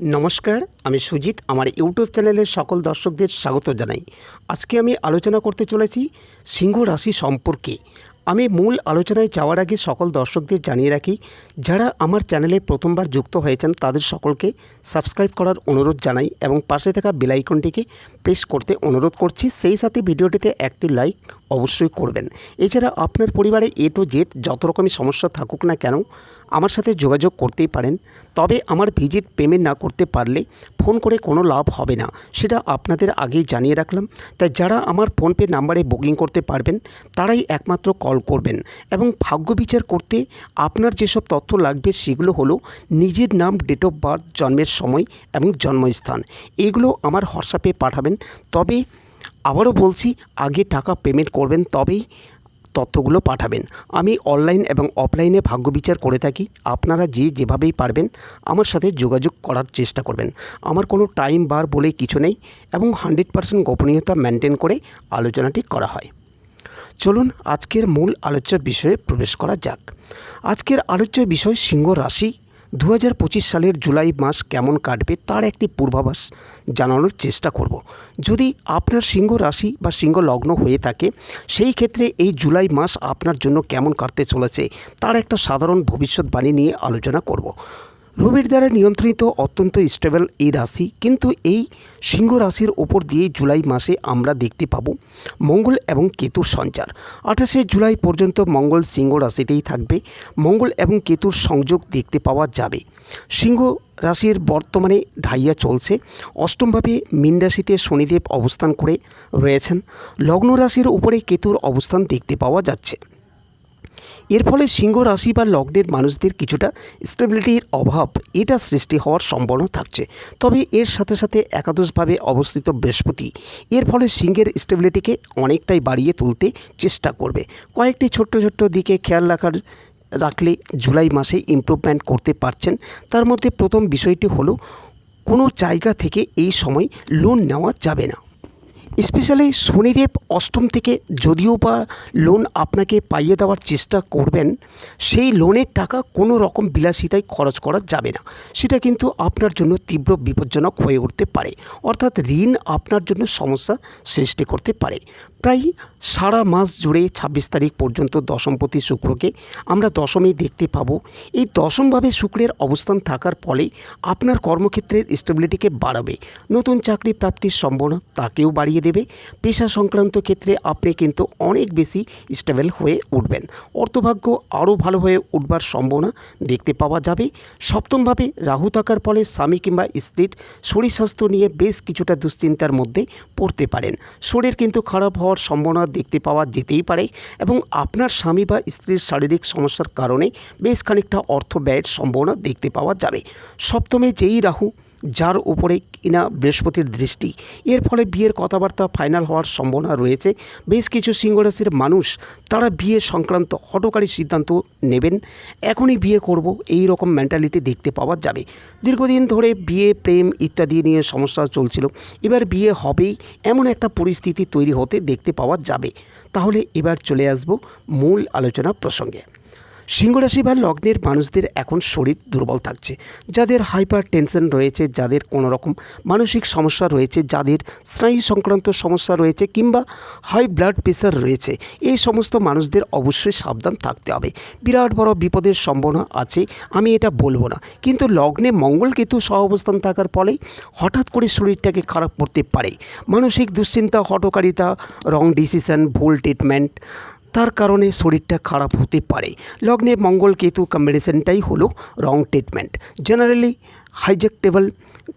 নমস্কার, আমি সুজিত, আমার ইউটিউব চ্যানেলের সকল দর্শকদের স্বাগত জানাই। আজকে আমি আলোচনা করতে চলেছি সিংহ রাশি সম্পর্কে। আমি মূল আলোচনায় যাওয়ার আগে সকল দর্শকদের জানিয়ে রাখি, যারা আমার চ্যানেলে প্রথমবার যুক্ত হয়েছেন, তাদের সকলকে সাবস্ক্রাইব করার অনুরোধ জানাই এবং পাশে থাকা বেলাইকনটিকে প্রেস করতে অনুরোধ করছি। সেই সাথে ভিডিওটিতে একটি লাইক অবশ্যই করবেন। এছাড়া আপনার পরিবারে এ টু জেড যত রকমই সমস্যা থাকুক না কেন আমার সাথে যোগাযোগ করতেই পারেন। তবে আমার ভিজিট পেমেন্ট না করতে পারলে ফোন করে কোনো লাভ হবে না, সেটা আপনাদের আগেই জানিয়ে রাখলাম। তাই যারা আমার ফোনপে নাম্বারে বুকিং করতে পারবেন, তারাই একমাত্র কল করবেন এবং ভাগ্য বিচার করতে আপনার যেসব তথ্য লাগবে সেগুলো হলো নিজের নাম ডেট অফ বার্থ জন্মের সময় এবং জন্মস্থান। এগুলো আমার হোয়াটসঅ্যাপে পাঠাবেন। তবে আবারও বলছি, আগে টাকা পেমেন্ট করবেন, তবেই তথ্যগুলো পাঠাবেন। আমি অনলাইন এবং অফলাইনে ভাগ্য বিচার করে থাকি। আপনারা যে যেভাবেই পারবেন আমার সাথে যোগাযোগ করার চেষ্টা করবেন। আমার কোনো টাইম বার বলে কিছু নেই এবং হান্ড্রেড পার্সেন্ট গোপনীয়তা মেনটেন করে আলোচনাটি করা হয়। চলুন আজকের মূল আলোচ্য বিষয়ে প্রবেশ করা যাক। আজকের আলোচ্য বিষয় সিংহ রাশি। দু হাজার পঁচিশ সালের জুলাই মাস কেমন কাটবে তার একটি পূর্বাভাস জানানোর চেষ্টা করব। যদি আপনার সিংহ রাশি বা সিংহ লগ্ন হয়ে থাকে, সেই ক্ষেত্রে এই জুলাই মাস আপনার জন্য কেমন কাটতে চলেছে তার একটা সাধারণ ভবিষ্যৎবাণী নিয়ে আলোচনা করব। রবির দ্বারা নিয়ন্ত্রিত অত্যন্ত স্টেবল এই রাশি। কিন্তু এই সিংহ রাশির ওপর দিয়ে জুলাই মাসে আমরা দেখতে পাব মঙ্গল এবং কেতুর সঞ্চার। আঠাশে জুলাই পর্যন্ত মঙ্গল সিংহ রাশিতেই থাকবে। মঙ্গল এবং কেতুর সংযোগ দেখতে পাওয়া যাবে। সিংহ রাশির বর্তমানে ঢাইয়া চলছে। অষ্টমভাবে মীন রাশিতে শনিদেব অবস্থান করে রয়েছেন। লগ্ন রাশির উপরে কেতুর অবস্থান দেখতে পাওয়া যাচ্ছে। এর ফলে সিংহ রাশি বা লগ্নের মানুষদের কিছুটা স্টেবিলিটির অভাব, এটা সৃষ্টি হওয়ার সম্ভাবনা থাকছে। তবে এর সাথে সাথে একাদশভাবে অবস্থিত বৃহস্পতি, এর ফলে সিংহের স্টেবিলিটিকে অনেকটাই বাড়িয়ে তুলতে চেষ্টা করবে। কয়েকটি ছোট্ট ছোট্ট দিকে খেয়াল রাখার, রাখলে জুলাই মাসে ইমপ্রুভমেন্ট করতে পারছেন। তার মধ্যে প্রথম বিষয়টি হলো, কোনো জায়গা থেকে এই সময় লোন নেওয়া যাবে না। স্পেশালি শনিদেব অষ্টম থেকে যদিও বা লোন আপনাকে পাইয়ে দেওয়ার চেষ্টা করবেন, সেই লোনের টাকা কোনো রকম বিলাসিতায় খরচ করা যাবে না। সেটা কিন্তু আপনার জন্য তীব্র বিপজ্জনক হয়ে উঠতে পারে। অর্থাৎ ঋণ আপনার জন্য সমস্যা সৃষ্টি করতে পারে। প্রায় সারা মাস জুড়ে ছাব্বিশ তারিখ পর্যন্ত দশমপতি শুক্রকে আমরা দশমেই দেখতে পাবো। এই দশমভাবে শুক্রের অবস্থান থাকার ফলে আপনার কর্মক্ষেত্রের স্টেবিলিটিকে বাড়াবে। নতুন চাকরি প্রাপ্তির সম্ভাবনা তাকেও বাড়িয়ে দেবে। পেশা সংক্রান্ত ক্ষেত্রে আপনি কিন্তু অনেক বেশি স্টেবল হয়ে উঠবেন। অর্থভাগ্য আরও ভালো হয়ে উঠবার সম্ভাবনা দেখতে পাওয়া যাবে। সপ্তমভাবে রাহু থাকার ফলে স্বামী কিংবা স্ত্রীর শরীর স্বাস্থ্য নিয়ে বেশ কিছুটা দুশ্চিন্তার মধ্যে পড়তে পারেন। শরীর কিন্তু খারাপ হওয়ার সম্ভাবনা দেখতে পাওয়া যেতেই পারে এবং আপনার স্বামী বা স্ত্রীর শারীরিক সমস্যার কারণে বেশ খানিকটা অর্থ ব্যয়ের সম্ভাবনা দেখতে পাওয়া যাবে। সপ্তমে যেই রাহু যার উপরে কিনা বৃহস্পতির দৃষ্টি। এর ফলে বিয়ের কথাবার্তা ফাইনাল হওয়ার সম্ভাবনা রয়েছে। বেশ কিছু সিংহরাশির মানুষ তারা বিয়ে সংক্রান্ত হটকারী সিদ্ধান্ত নেবেন। এখনই বিয়ে করব, এই রকম মেন্টালিটি দেখতে পাওয়া যাবে। দীর্ঘদিন ধরে বিয়ে, প্রেম ইত্যাদি নিয়ে সমস্যা চলছিল। এবার বিয়ে হবেই, এমন একটা পরিস্থিতি তৈরি হতে দেখতে পাওয়া যাবে। তাহলে এবার চলে আসব মূল আলোচনা প্রসঙ্গে। সিংহরাশি বা লগ্নের মানুষদের এখন শরীর দুর্বল থাকছে। যাদের হাইপার টেনশন রয়েছে, যাদের কোনো রকম মানসিক সমস্যা রয়েছে, যাদের স্নায়ু সংক্রান্ত সমস্যা রয়েছে কিংবা হাই ব্লাড প্রেশার রয়েছে, এই সমস্ত মানুষদের অবশ্যই সাবধান থাকতে হবে। বিরাট বড় বিপদের সম্ভাবনা আছে, আমি এটা বলব না। কিন্তু লগ্নে মঙ্গল কেতু সহ অবস্থান থাকার ফলে হঠাৎ করে শরীরটাকে খারাপ করতে পারে। মানসিক দুশ্চিন্তা হটকারিতা রং ডিসিশন, ভুল ট্রিটমেন্ট তার কারণে শরীরটা খারাপ হতে পারে। লগ্নে মঙ্গল কেতু কম্বিনেশনটাই হলো রং ট্রিটমেন্ট জেনারেলি হাইজেক্টেবল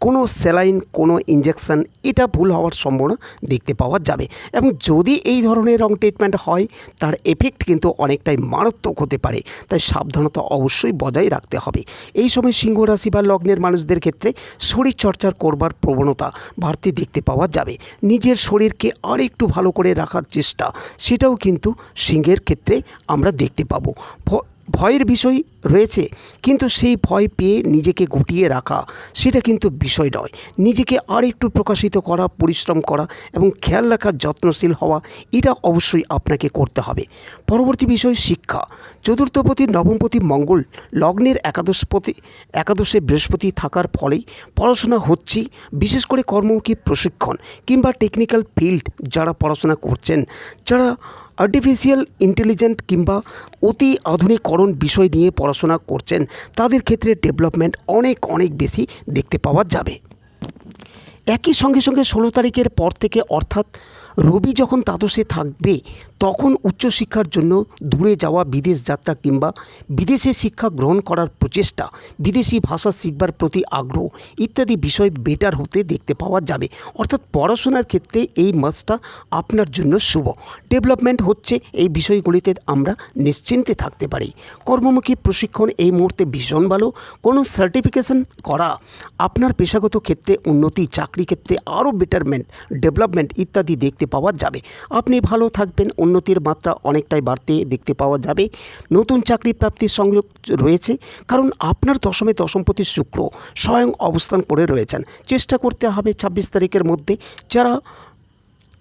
কোনো স্যালাইন, কোনো ইঞ্জেকশন এটা ভুল হওয়ার সম্ভাবনা দেখতে পাওয়া যাবে। এবং যদি এই ধরনের রং ট্রিটমেন্ট হয়, তার এফেক্ট কিন্তু অনেকটাই মারাত্মক হতে পারে। তাই সাবধানতা অবশ্যই বজায় রাখতে হবে। এই সময় সিংহ রাশি বা লগ্নের মানুষদের ক্ষেত্রে শরীর চর্চার করবার প্রবণতা বাড়তে দেখতে পাওয়া যাবে। নিজের শরীরকে আর একটু ভালো করে রাখার চেষ্টা, সেটাও কিন্তু সিংহের ক্ষেত্রে আমরা দেখতে পাবো। ভয়ের বিষয় রয়েছে, কিন্তু সেই ভয় পেয়ে নিজেকে গুটিয়ে রাখা, সেটা কিন্তু বিষয় নয়। নিজেকে আর একটু প্রকাশিত করা, পরিশ্রম করা এবং খেয়াল রাখার যত্নশীল হওয়া, এটা অবশ্যই আপনাকে করতে হবে। পরবর্তী বিষয় শিক্ষা। চতুর্থপতি, নবমপতি মঙ্গল লগ্নের একাদশপতি, একাদশে বৃহস্পতি থাকার ফলেই পড়াশোনা হচ্ছে বিশেষ করে কর্মমুখী প্রশিক্ষণ কিংবা টেকনিক্যাল ফিল্ড যারা পড়াশোনা করছেন, যারা আর্টিফিশিয়াল ইন্টেলিজেন্ট কিংবা অতি আধুনিকরণ বিষয় নিয়ে পড়াশোনা করছেন, তাদের ক্ষেত্রে ডেভেলপমেন্ট অনেক অনেক বেশি দেখতে পাওয়া যাবে। একই সঙ্গে সঙ্গে ষোলো তারিখের পর থেকে অর্থাৎ রবি যখন দ্বাদশে থাকবে তখন উচ্চশিক্ষার জন্য দূরে যাওয়া বিদেশ যাত্রা কিংবা বিদেশে শিক্ষা গ্রহণ করার প্রচেষ্টা, বিদেশি ভাষা শিখবার প্রতি আগ্রহ ইত্যাদি বিষয় বেটার হতে দেখতে পাওয়া যাবে। অর্থাৎ পড়াশোনার ক্ষেত্রে এই মাসটা আপনার জন্য শুভ। ডেভেলপমেন্ট হচ্ছে এই বিষয়গুলিতে আমরা নিশ্চিন্তে থাকতে পারি। কর্মমুখী প্রশিক্ষণ এই মুহূর্তে ভীষণ ভালো। কোনো সার্টিফিকেশন করা আপনার পেশাগত ক্ষেত্রে উন্নতি, চাকরি ক্ষেত্রে আরও বেটারমেন্ট ডেভেলপমেন্ট ইত্যাদি দেখতে পাওয়া যাবে। আপনি ভালো থাকবেন উন্নতির মাত্রা অনেকটাই বাড়তে দেখতে পাওয়া যাবে। নতুন চাকরি প্রাপ্তির সংযোগ রয়েছে, কারণ আপনার দশমে দশমপতি শুক্র স্বয়ং অবস্থান করে রয়েছেন। চেষ্টা করতে হবে ছাব্বিশ তারিখের মধ্যে যারা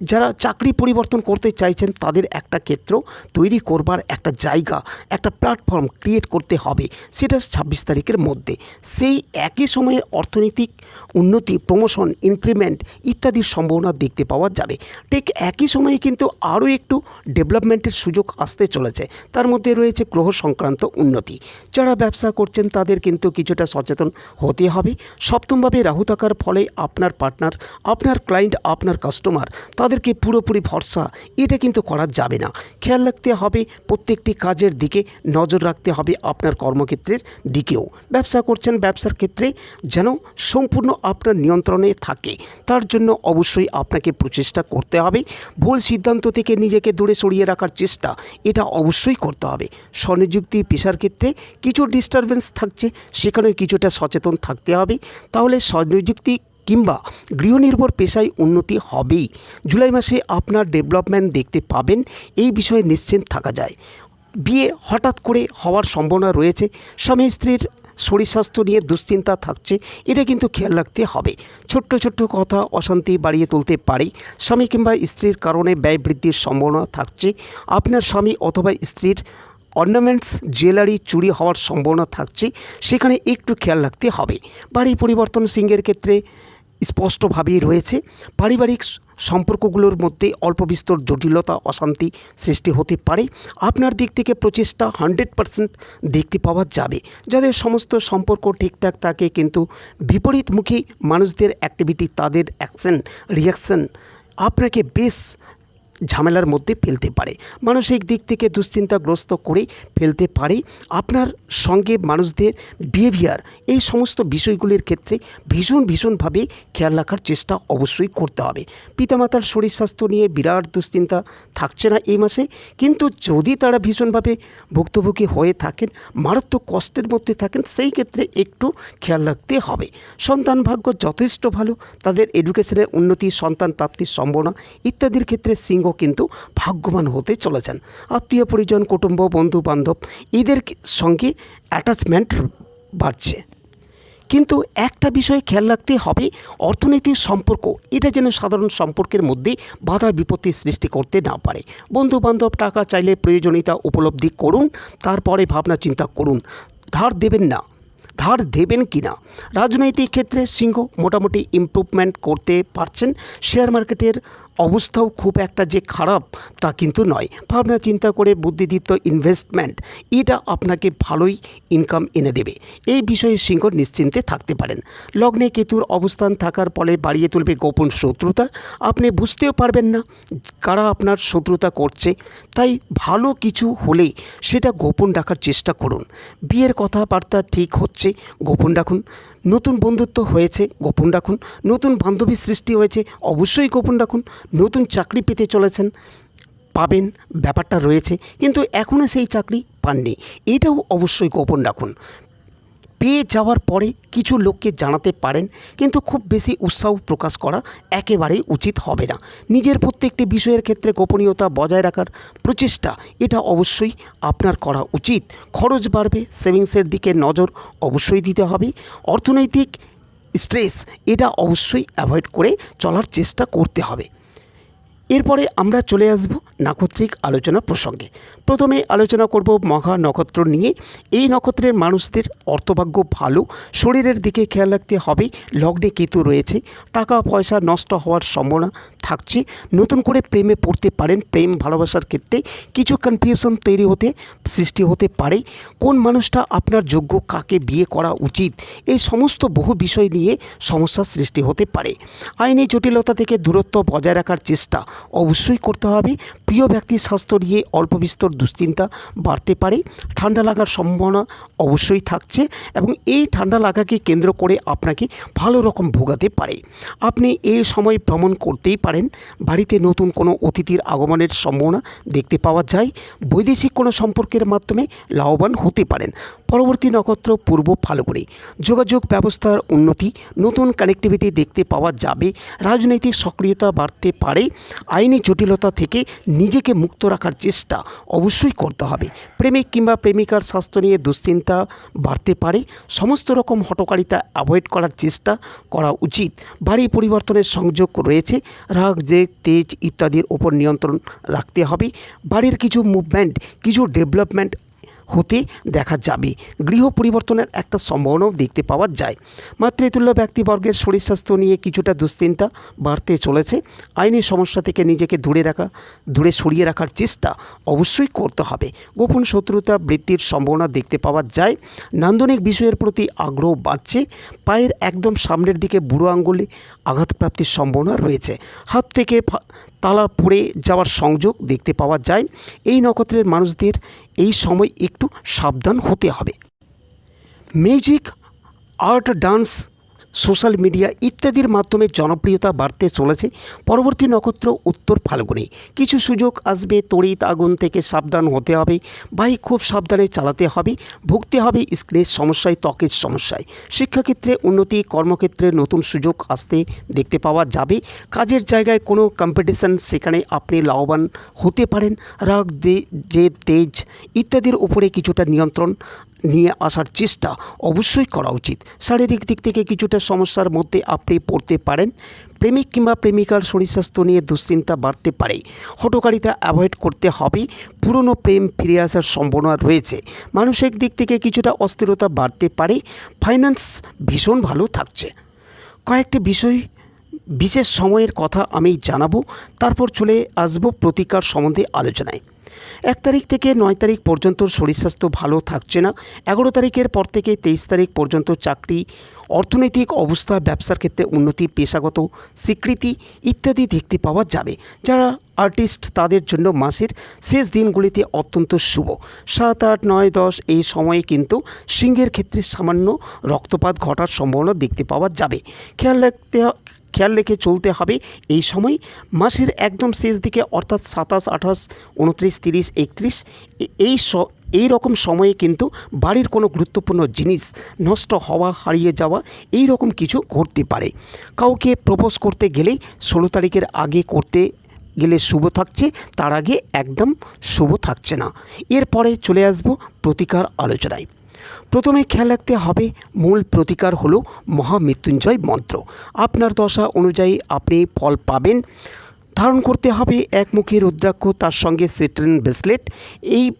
যারা চাকরি পরিবর্তন করতে চাইছেন, তাদের একটা ক্ষেত্র তৈরি করবার একটা জায়গা, একটা প্ল্যাটফর্ম ক্রিয়েট করতে হবে। সেটা ছাব্বিশ তারিখের মধ্যে। সেই একই সময়ে অর্থনৈতিক উন্নতি প্রমোশন ইনক্রিমেন্ট ইত্যাদির সম্ভাবনা দেখতে পাওয়া যাবে। ঠিক একই সময়ে কিন্তু আরও একটু ডেভেলপমেন্টের সুযোগ আসতে চলেছে। তার মধ্যে রয়েছে গ্রহ সংক্রান্ত উন্নতি। যারা ব্যবসা করছেন, তাদের কিন্তু কিছুটা সচেতন হতে হবে। সপ্তমভাবে রাহু থাকার ফলে আপনার পার্টনার আপনার ক্লায়েন্ট আপনার কাস্টমার তাদেরকে পুরোপুরি ভরসা, এটা কিন্তু করা যাবে না। খেয়াল রাখতে হবে, প্রত্যেকটি কাজের দিকে নজর রাখতে হবে আপনার কর্মক্ষেত্রের দিকেও। ব্যবসা করছেন ব্যবসার ক্ষেত্রে যেন সম্পূর্ণ আপনার নিয়ন্ত্রণে থাকে। তার জন্য অবশ্যই আপনাকে প্রচেষ্টা করতে হবে। ভুল সিদ্ধান্ত থেকে নিজেকে দূরে সরিয়ে রাখার চেষ্টা, এটা অবশ্যই করতে হবে। স্বনিযুক্তি পেশার ক্ষেত্রে কিছু ডিস্টারবেন্স থাকছে সেখানেও কিছুটা সচেতন থাকতে হবে। তাহলে স্বনিযুক্তি কিংবা গৃহনির্ভর পেশায় উন্নতি হবেই। জুলাই মাসে আপনার ডেভেলপমেন্ট দেখতে পাবেন, এই বিষয়ে নিশ্চিন্ত থাকা যায়। বিয়ে হঠাৎ করে হওয়ার সম্ভাবনা রয়েছে, স্বামী স্ত্রীর শরীর স্বাস্থ্য নিয়ে দুশ্চিন্তা থাকছে, এটা কিন্তু খেয়াল রাখতে হবে। ছোট্ট ছোট্ট কথা অশান্তি বাড়িয়ে তুলতে পারে, স্বামী কিংবা স্ত্রীর কারণে ব্যয় বৃদ্ধির সম্ভাবনা থাকছে, আপনার স্বামী অথবা স্ত্রীর অর্নামেন্টস, জুয়েলারি চুরি হওয়ার সম্ভাবনা থাকছে, সেখানে একটু খেয়াল রাখতে হবে। বাড়ি পরিবর্তন সিংহের ক্ষেত্রে স্পষ্টভাবেই রয়েছে। পারিবারিক সম্পর্কগুলোর মধ্যে অল্প বিস্তর জটিলতা, অশান্তি সৃষ্টি হতে পারে। আপনার দিক থেকে প্রচেষ্টা হান্ড্রেড পারসেন্ট দেখতে পাওয়া যাবে। যাদের সমস্ত সম্পর্ক ঠিকঠাক থাকে কিন্তু বিপরীতমুখী মানুষদের অ্যাক্টিভিটি তাদের অ্যাকশন রিয়াকশন আপনাকে বেশ ঝামেলার মধ্যে ফেলতে পারে। মানসিক দিক থেকে দুশ্চিন্তাগ্রস্ত করে ফেলতে পারে। আপনার সঙ্গে মানুষদের বিহেভিয়ার এই সমস্ত বিষয়গুলির ক্ষেত্রে ভীষণ ভীষণভাবে খেয়াল রাখার চেষ্টা অবশ্যই করতে হবে। পিতামাতার শরীর স্বাস্থ্য নিয়ে বিরাট দুশ্চিন্তা থাকছে না এই মাসে। কিন্তু যদি তারা ভীষণভাবে ভুক্তভোগী হয়ে থাকেন, মারাত্মক কষ্টের মধ্যে থাকেন, সেই ক্ষেত্রে একটু খেয়াল রাখতে হবে। সন্তান ভাগ্য যথেষ্ট ভালো, তাদের এডুকেশনের উন্নতি, সন্তান প্রাপ্তির সম্ভাবনা ইত্যাদির ক্ষেত্রে সিংহ কিন্তু ভাগ্যবান হতে চলেছেন। আত্মীয় পরিজন, কুটুম্ব, বন্ধু বান্ধব, এদের সঙ্গে অ্যাটাচমেন্ট বাড়ছে। কিন্তু একটা বিষয় খেয়াল রাখতে হবে, অর্থনৈতিক সম্পর্ক, এটা যেন সাধারণ সম্পর্কের মধ্যে বাধা বিপত্তি সৃষ্টি করতে না পারে। বন্ধু বান্ধব, টাকা চাইলে প্রয়োজনীয়তা উপলব্ধি করুন, তারপরে ভাবনা চিন্তা করুন। ধার দেবেন না। ধার দেবেন কি না? রাজনৈতিক ক্ষেত্রে সিংহ মোটামুটি ইমপ্রুভমেন্ট করতে পারছেন। শেয়ার মার্কেটের অবস্থাও খুব একটা যে খারাপ তা কিন্তু নয়। ভাবনা চিন্তা করে বুদ্ধিদীপ্ত ইনভেস্টমেন্ট এটা আপনাকে ভালোই ইনকাম এনে দেবে। এই বিষয়ে সিংহ নিশ্চিন্তে থাকতে পারেন। লগ্নে কেতুর অবস্থান থাকার ফলে বাড়িয়ে তুলবে গোপন শত্রুতা। আপনি বুঝতেও পারবেন না কারা আপনার শত্রুতা করছে। তাই ভালো কিছু হলে সেটা গোপন রাখার চেষ্টা করুন। বিয়ের কথাবার্তা ঠিক হচ্ছে, গোপন রাখুন। নতুন বন্ধুত্ব হয়েছে, গোপন রাখুন। নতুন বান্ধবী সৃষ্টি হয়েছে, অবশ্যই গোপন রাখুন। নতুন চাকরি পেতে চলেছেন, পাবেন, ব্যাপারটা রয়েছে। কিন্তু এখনও সেই চাকরি পাননি। এটাও অবশ্যই গোপন রাখুন। পেয়ে যাওয়ার পরে কিছু লোককে জানাতে পারেন, কিন্তু খুব বেশি উৎসাহ প্রকাশ করা একেবারেই উচিত হবে না। নিজের প্রত্যেকটি বিষয়ের ক্ষেত্রে গোপনীয়তা বজায় রাখার প্রচেষ্টা, এটা অবশ্যই আপনার করা উচিত। খরচ বাড়বে, সেভিংসের দিকে নজর অবশ্যই দিতে হবে। অর্থনৈতিক স্ট্রেস, এটা অবশ্যই অ্যাভয়েড করে চলার চেষ্টা করতে হবে। এরপরে আমরা চলে আসব নাক্ষত্রিক আলোচনা প্রসঙ্গে। প্রথমে আলোচনা করব মহা নক্ষত্র নিয়ে। এই নক্ষত্রের মানুষদের অর্থভাগ্য ভালো, শরীরের দিকে খেয়াল রাখতে হবে। লগ্নে কেতু রয়েছে টাকা পয়সা নষ্ট হওয়ার সম্ভাবনা থাকছে। নতুন করে প্রেমে পড়তে পারেন, প্রেম ভালোবাসার ক্ষেত্রে কিছু কনফিউশন তৈরি হতে, সৃষ্টি হতে পারে। কোন মানুষটা আপনার যোগ্য, কাকে বিয়ে করা উচিত? এই সমস্ত বহু বিষয় নিয়ে সমস্যার সৃষ্টি হতে পারে। আইনি জটিলতা থেকে দূরত্ব বজায় রাখার চেষ্টা অবশ্যই করতে হবে। প্রিয় ব্যক্তির স্বাস্থ্য নিয়ে অল্প বিস্তর দুশ্চিন্তা বাড়তে পারে। ঠান্ডা লাগার সম্ভাবনা অবশ্যই থাকছে এবং এই ঠান্ডা লাগাকে কেন্দ্র করে আপনাকে ভালো রকম ভোগাতে পারে। আপনি এই সময় ভ্রমণ করতেই পারেন। বাড়িতে নতুন কোনো অতিথির আগমনের সম্ভাবনা দেখতে পাওয়া যায়। বৈদেশিক কোনো সম্পর্কের মাধ্যমে লাভবান হতে পারেন। পরবর্তী নক্ষত্র পূর্ব ফাল্গুনি। যোগাযোগ ব্যবস্থার উন্নতি, নতুন কানেক্টিভিটি দেখতে পাওয়া যাবে, রাজনৈতিক সক্রিয়তা বাড়তে পারে, আইনি জটিলতা থেকে নিজেকে মুক্ত রাখার চেষ্টা অবশ্যই করতে হবে। প্রেমিক কিংবা প্রেমিকার স্বাস্থ্য নিয়ে দুশ্চিন্তা বাড়তে পারে, সমস্ত রকম হটকারিতা অ্যাভয়েড করার চেষ্টা করা উচিত। বাড়ি পরিবর্তনের সংযোগ রয়েছে, রাগ যে তেজ ইত্যাদির ওপর নিয়ন্ত্রণ রাখতে হবে। বাড়ির কিছু মুভমেন্ট কিছু ডেভেলপমেন্ট হতে দেখা যাবে। গৃহ পরিবর্তনের একটা সম্ভাবনাও দেখতে পাওয়া যায়। মাতৃতুল্য ব্যক্তিবর্গের শরীর স্বাস্থ্য নিয়ে কিছুটা দুশ্চিন্তা বাড়তে চলেছে। আইনি সমস্যা থেকে নিজেকে দূরে রাখা, দূরে সরিয়ে রাখার চেষ্টা অবশ্যই করতে হবে। গোপন শত্রুতা বৃদ্ধির সম্ভাবনা দেখতে পাওয়া যায়। নান্দনিক বিষয়ের প্রতি আগ্রহ বাড়ছে। পায়ের একদম সামনের দিকে বুড়ো আঙ্গুলে আঘাতপ্রাপ্তির সম্ভাবনা রয়েছে। হাত থেকে তালা পড়ে যাওয়ার সংযোগ দেখতে পাওয়া যায়। এই নক্ষত্রের মানুষদের এই সময় একটু সাবধান হতে হবে। Music art dance social media ইত্যাদির মাধ্যমে জনপ্রিয়তা বাড়তে চলেছে। পরবর্তী নক্ষত্র উত্তর ফাল্গুনি। কিছু সুযোগ আসবে, তড়িৎ আগুন থেকে সাবধান হতে হবে। বাইক খুব সাবধানে চালাতে হবে। ভুগতে হবে স্ক্রিনের সমস্যায়, ত্বকের সমস্যায়। শিক্ষাক্ষেত্রে উন্নতি, কর্মক্ষেত্রে নতুন সুযোগ আসতে দেখতে পাওয়া যাবে। কাজের জায়গায় কোনো কম্পিটিশান সেখানে আপনি লাভবান হতে পারেন। রাগ, দে- যে তেজ ইত্যাদির উপরে কিছুটা নিয়ন্ত্রণ নিয়ে আসার চেষ্টা অবশ্যই করা উচিত। শারীরিক দিক থেকে কিছুটা সমস্যার মধ্যে আপনি পড়তে পারেন। প্রেমিক কিংবা প্রেমিকার শরীর স্বাস্থ্য নিয়ে দুশ্চিন্তা বাড়তে পারে। হটকারিতা অ্যাভয়েড করতে হবে। পুরনো প্রেম ফিরে আসার সম্ভাবনা রয়েছে। মানসিক দিক থেকে কিছুটা অস্থিরতা বাড়তে পারে। ফাইন্যান্স ভীষণ ভালো থাকছে। কয়েকটি বিষয়, বিশেষ সময়ের কথা আমি জানাব। তারপর চলে আসব প্রতিকার সম্বন্ধে আলোচনায়। এক তারিখ থেকে নয় তারিখ পর্যন্ত শরীর স্বাস্থ্য ভালো থাকছে না। এগারো তারিখের পর থেকে তেইশ তারিখ পর্যন্ত চাকরি, অর্থনৈতিক অবস্থা, ব্যবসার ক্ষেত্রে উন্নতি, পেশাগত স্বীকৃতি ইত্যাদি দেখতে পাওয়া যাবে। যারা আর্টিস্ট, তাদের জন্য মাসের শেষ দিনগুলিতে অত্যন্ত শুভ। সাত, আট, নয়, দশ এই সময়ে কিন্তু সিংহের ক্ষেত্রে সামান্য রক্তপাত ঘটার সম্ভাবনা দেখতে পাওয়া যাবে। খেয়াল রাখতে খেয়াল রেখে চলতে হবে। এই সময় মাসের একদম শেষ দিকে অর্থাৎ সাতাশ, আঠাশ, উনত্রিশ, তিরিশ, একত্রিশ এই স, এই রকম সময়ে কিন্তু বাড়ির কোনো গুরুত্বপূর্ণ জিনিস নষ্ট হওয়া, হারিয়ে যাওয়া, এই রকম কিছু ঘটতে পারে। কাউকে প্রপোজ করতে গেলেই ষোলো তারিখের আগে করতে গেলে শুভ থাকছে, তার আগে একদম শুভ থাকছে না। এরপরে চলে আসব প্রতিকার আলোচনায়। প্রথমে খেয়াল রাখতে হবে, মূল প্রতিকার হলো মহামৃত্যুঞ্জয় মন্ত্র। আপনার দশা অনুযায়ী আপনি ফল পাবেন। ধারণ করতে হবে একমুখী রুদ্রাক্ষ, তার সঙ্গে সেট্রেন ব্রেসলেট। এই,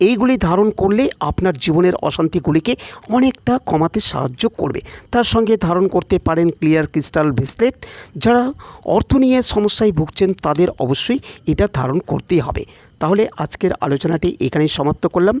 এইগুলি ধারণ করলে আপনার জীবনের অশান্তিগুলিকে অনেকটা কমাতে সাহায্য করবে। তার সঙ্গে ধারণ করতে পারেন ক্লিয়ার ক্রিস্টাল ব্রেসলেট। যারা অর্থ নিয়ে সমস্যায় ভুগছেন, তাদের অবশ্যই এটা ধারণ করতেই হবে। তাহলে আজকের আলোচনাটি এখানেই সমাপ্ত করলাম।